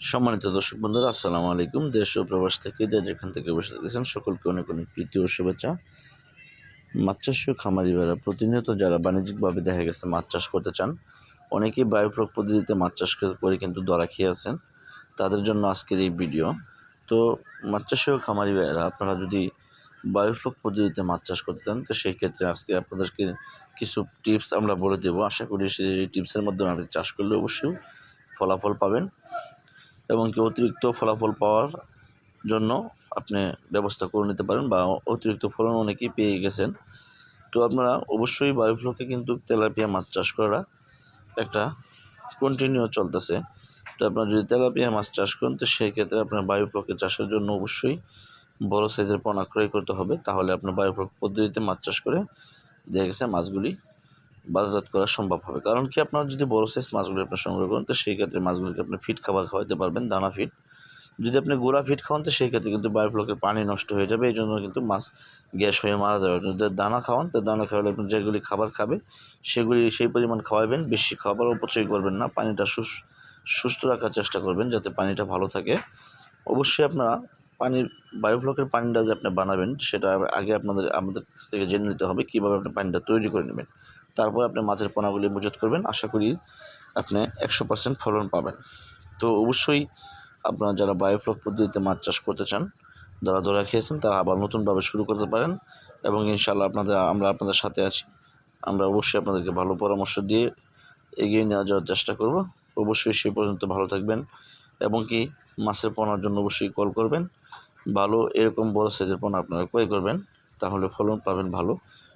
সম্মানিত দর্শক বন্ধুরা, আসসালামু আলাইকুম। দেশ ও প্রবাস থেকে যে যেখান থেকে বসে দেখেছেন সকলকে অনেক অনেক প্রীতি ও শুভেচ্ছা। মাছ চাষীয় খামারি ভাইরা, প্রতিনিয়ত যারা বাণিজ্যিকভাবে দেখা গেছে মাছ চাষ করতে চান, অনেকেই বায়োফ্লক পদ্ধতিতে মাছ চাষ করে কিন্তু দরা খেয়ে আছেন। তাদের জন্য আজকের এই ভিডিও। তো মাছ চাষীয় খামারি ভাইরা, আপনারা যদি বায়োফ্লক পদ্ধতিতে মাছ চাষ করতে চান, তো সেই ক্ষেত্রে আজকে আপনাদেরকে কিছু টিপস আমরা বলে দেবো। আশা করি সেই টিপসের মাধ্যমে আপনি চাষ করলে অবশ্যই ফলাফল পাবেন। এবং কি অতিরিক্ত ফলাফল পাওয়ার জন্য আপনি ব্যবস্থা করে নিতে পারেন বা অতিরিক্ত ফলন অনেকেই পেয়ে গেছেন। তো আপনারা অবশ্যই বায়োফ্লোকে কিন্তু তেলাপিয়া মাছ চাষ করা একটা কন্টিনিউ চলতেছে। তো আপনারা যদি তেলাপিয়া মাছ চাষ করেন, তো সেই ক্ষেত্রে আপনার বায়োফ্লকে চাষের জন্য অবশ্যই বড় সাইজের পোনা ক্রয় করতে হবে। তাহলে আপনার বায়োফ্লক পদ্ধতিতে মাছ চাষ করে দেখা গেছে মাছগুলি বাজারজাত করা সম্ভব হবে। কারণ কি আপনার যদি বড় সাইজ মাছগুলি আপনার সংগ্রহ করেন, তো সেই ক্ষেত্রে মাছগুলিকে আপনি ফিট খাবার খাওয়াতে পারবেন, দানা ফিট যদি আপনি গোড়া ফিট খাওয়ান, তো সেই ক্ষেত্রে কিন্তু বায়োফ্লকের পানি নষ্ট হয়ে যাবে, এই জন্য কিন্তু মাছ গ্যাস হয়ে মারা যাবে। যদি দানা খাওয়ান, তো দানা খাওয়ালে আপনি যেগুলি খাবার খাবে, সেগুলি সেই পরিমাণ খাওয়াবেন বেশি খাবার অপচয় করবেন না, পানিটা সুস, সুস্থ রাখার চেষ্টা করবেন যাতে পানিটা ভালো থাকে। অবশ্যই আপনারা পানির বায়োফ্লকের পানিটা যে আপনি বানাবেন, সেটা আগে আপনাদের, আমাদের কাছ থেকে জেনে নিতে হবে, কীভাবে আপনি পানিটা তৈরি করে নেবেন। তারপর আপনি মাছের পোনাগুলি মজুত করবেন। আশা করি আপনি একশো পার্সেন্ট ফলন পাবেন। তো অবশ্যই আপনারা যারা বায়োফ্লক পদ্ধতিতে মাছ চাষ করতে চান, যারা ধরা খেয়েছেন, তারা আবার নতুনভাবে শুরু করতে পারেন এবং ইনশাল্লাহ আপনাদের, আমরা আপনাদের সাথে আছি। আমরা অবশ্যই আপনাদেরকে ভালো পরামর্শ দিয়ে এগিয়ে নিয়ে যাওয়ার চেষ্টা করব। অবশ্যই সে পর্যন্ত ভালো থাকবেন এবং কি মাছের পোনার জন্য অবশ্যই কল করবেন। ভালো এরকম বড় সাইজের পোনা আপনারা ক্রয় করবেন, তাহলে ফলন পাবেন ভালো।